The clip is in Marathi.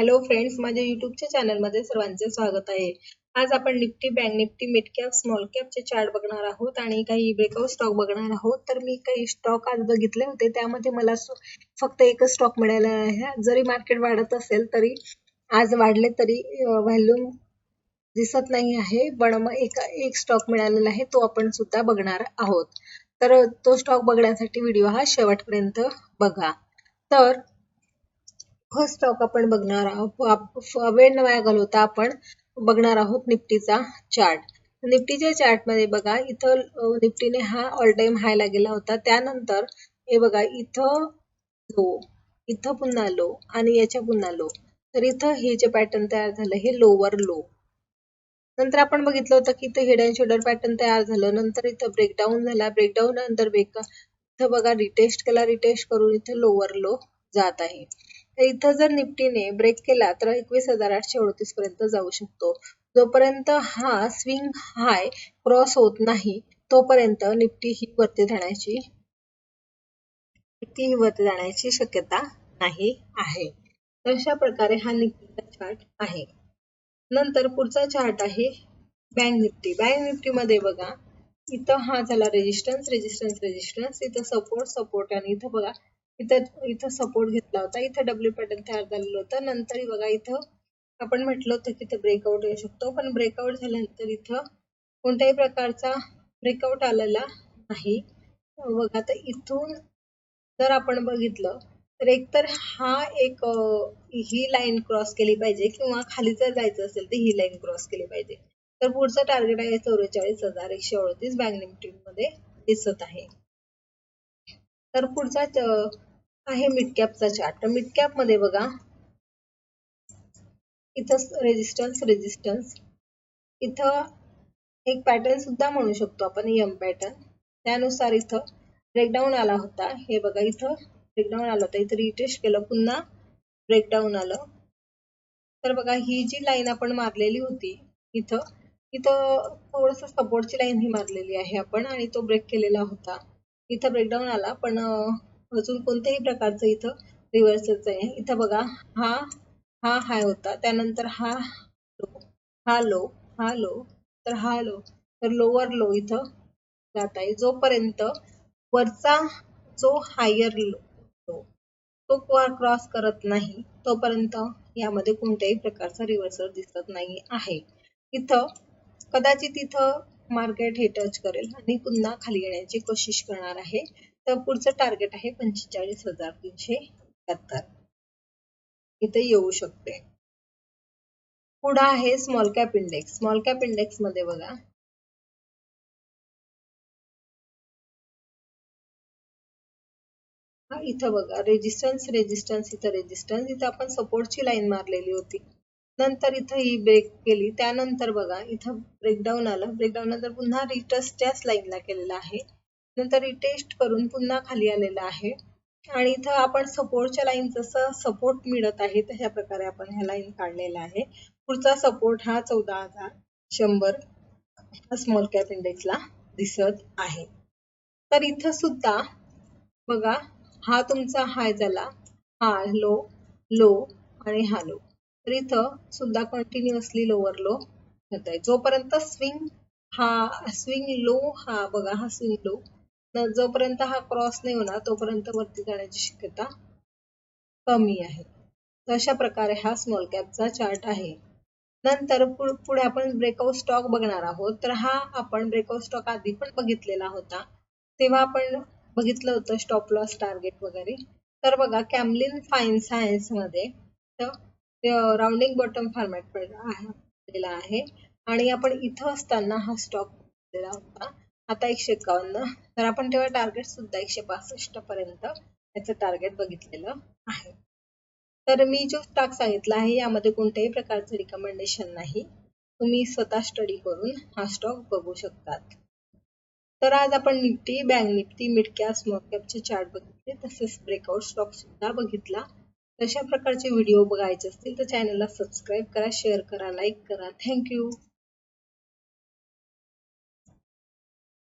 हॅलो फ्रेंड्स माझ्या युट्यूबच्या चॅनलमध्ये सर्वांचे स्वागत आहे. आज आपण Nifty bank Nifty mid cap small कॅपचे chart बघणार आहोत आणि काही ब्रेकआउट स्टॉक बघणार आहोत. तर मी काही स्टॉक आज बघितले होते त्यामध्ये मला फक्त एकच स्टॉक मिळाला आहे. जरी मार्केट वाढत असेल तरी आज वाढले तरी व्हॅल्यूम दिसत नाही आहे पण मग एक एक स्टॉक मिळालेला आहे तो आपण सुद्धा बघणार आहोत. तर तो स्टॉक बघण्यासाठी व्हिडिओ हा शेवटपर्यंत बघा. तर फर्स्ट स्टॉक आपण बघणार आहोत. वेळ न वाया घालवता आपण बघणार आहोत निफ्टीचा चार्ट. निफ्टीच्या चार्टमध्ये बघा इथं निफ्टीने हा ऑल टाइम हायला गेला होता. त्यानंतर हे बघा इथं लो इथं पुन्हा लो आणि याच्या पुन्हा लो तर इथं हे जे पॅटर्न तयार झालं हे लोवर लो नंतर आपण बघितलं होतं की इथं हेड अँड शोल्डर पॅटर्न तयार झालं. नंतर इथं ब्रेकडाऊन झाला. ब्रेकडाऊन नंतर ब्रेक इथं बघा रिटेस्ट केला. रिटेस्ट करून इथं लोवर लो जात आहे. तर इथं जर निफ्टीने ब्रेक केला तर एकवीस हजार आठशे अडतीस पर्यंत जाऊ शकतो. जोपर्यंत हा स्विंग हाय क्रॉस होत नाही तोपर्यंत निफ्टी ही वरती जाण्याची निफ्टी ही वरती जाण्याची शक्यता नाही आहे. अशा प्रकारे हा निफ्टीचा चार्ट आहे. नंतर पुढचा चार्ट आहे बँक निफ्टी बँक निफ्टीमध्ये बघा इथं हा झाला रेजिस्टन्स रेजिस्टन्स रेजिस्टन्स इथं सपोर्ट सपोर्ट आणि इथं बघा इथं इथं सपोर्ट घेतला होता. इथं डब्ल्यू पॅटर्न तयार झालेलं होतं. नंतर बघा इथं आपण म्हटलं होतं की इथं ब्रेकआउट येऊ शकतो. पण ब्रेकआउट झाल्यानंतर इथं कोणत्याही प्रकारचा ब्रेकआउट आलेला नाही. बघा तर इथून जर आपण बघितलं तर एकतर हा एक ही लाईन क्रॉस केली पाहिजे किंवा खाली जर जायचं असेल तर ही लाईन क्रॉस केली पाहिजे. तर पुढचं टार्गेट आहे चौवेचाळीस हजार एकशे अडतीस बँक निफ्टी मध्ये दिसत आहे. तर पुढचा आहे मिड कॅपचा चार्ट तर मिड कॅपमध्ये बघा. इथं रेजिस्टन्स रेजिस्टन्स इथं एक पॅटर्न सुद्धा म्हणू शकतो आपण यम पॅटर्न त्यानुसार इथं ब्रेकडाऊन आला होता. हे बघा इथं ब्रेकडाऊन आला होता. इथं रिटेस्ट केलं पुन्हा ब्रेकडाऊन आलं. तर बघा ही जी लाईन आपण मारलेली होती इथं इथं थोडस सपोर्टची लाईन ही मारलेली आहे आपण आणि तो ब्रेक केलेला होता. इथं ब्रेकडाऊन आला पण अजून कोणत्याही प्रकारचं इथं रिव्हर्सच आहे. इथं बघा हा हा हाय होता. त्यानंतर हा लो हा लो हा लो तर हा लो तर लोअर लो इथं जात आहे. जोपर्यंत वरचा जो हायर लो तो क्रॉस करत नाही तोपर्यंत यामध्ये कोणत्याही प्रकारचा रिव्हर्सल दिसत नाही आहे. इथं कदाचित इथं मार्केट हे टच करेल आणि पुन्हा खाली येण्याची कोशिश करणार आहे. तर पुढचं टार्गेट आहे पंचेचाळीस हजार तीनशे एकाहत्तर इथे येऊ शकते. पुढं आहे small cap index small cap इंडेक्समध्ये बघा. इथं बघा. रेजिस्टन्स रेजिस्टन्स इथं रेजिस्टन्स इथं आपण सपोर्टची लाईन मारलेली होती. नंतर इथं ही ब्रेक केली. त्यानंतर बघा इथं ब्रेकडाऊन आलं. ब्रेकडाऊन नंतर पुन्हा रिटर्स त्याच लाईनला केलेला आहे. नंतर रिटेस्ट करून पुन्हा खाली आलेला आहे. आणि इथं आपण सपोर्टच्या लाईन जसं सपोर्ट मिळत आहे तशा प्रकारे आपण ह्या लाईन काढलेला आहे. पुढचा सपोर्ट हा चौदा हजार शंभर स्मॉल कॅप इंडेक्सला दिसत आहे. तर इथं सुद्धा बघा हा तुमचा हाय झाला. हा लो लो आणि हा लो तर इथं सुद्धा कंटिन्युअसली लोअर लो होत आहे जोपर्यंत स्विंग हा स्विंग लो हा बघा हा स्विंग लो जोपर्यंत हा क्रॉस नाही होणार तोपर्यंत वरती जाण्याची शक्यता कमी आहे. अशा प्रकारे हा स्मॉल कॅपचा चार्ट आहे. नंतर पुढे आपण ब्रेकआउट स्टॉक बघणार आहोत. तर हा आपण ब्रेकआउट स्टॉक आधी पण बघितलेला होता. तेव्हा आपण बघितलं होतं स्टॉप लॉस टार्गेट वगैरे. तर बघा कॅमलिन फाईन सायन्समध्ये राउंडिंग बॉटम फॉर्मॅट आहे आणि आपण इथं असताना हा स्टॉक होता. आता एकशे एकावन्न. तर आपण तेव्हा टार्गेट सुद्धा एकशे बासष्ट पर्यंत याचं टार्गेट बघितलेलं आहे. तर मी जो स्टॉक सांगितला आहे यामध्ये कोणत्याही प्रकारचं रिकमेंडेशन नाही. तुम्ही स्वतः स्टडी करून हा स्टॉक बघू शकतात. तर आज आपण Nifty bank Nifty mid cap small कॅपचे chart बघितले तसेच ब्रेकआउट स्टॉक सुद्धा बघितला. तशा प्रकारचे व्हिडिओ बघायचे असतील तर चॅनलला सबस्क्राईब करा शेअर करा लाईक करा. थँक्यू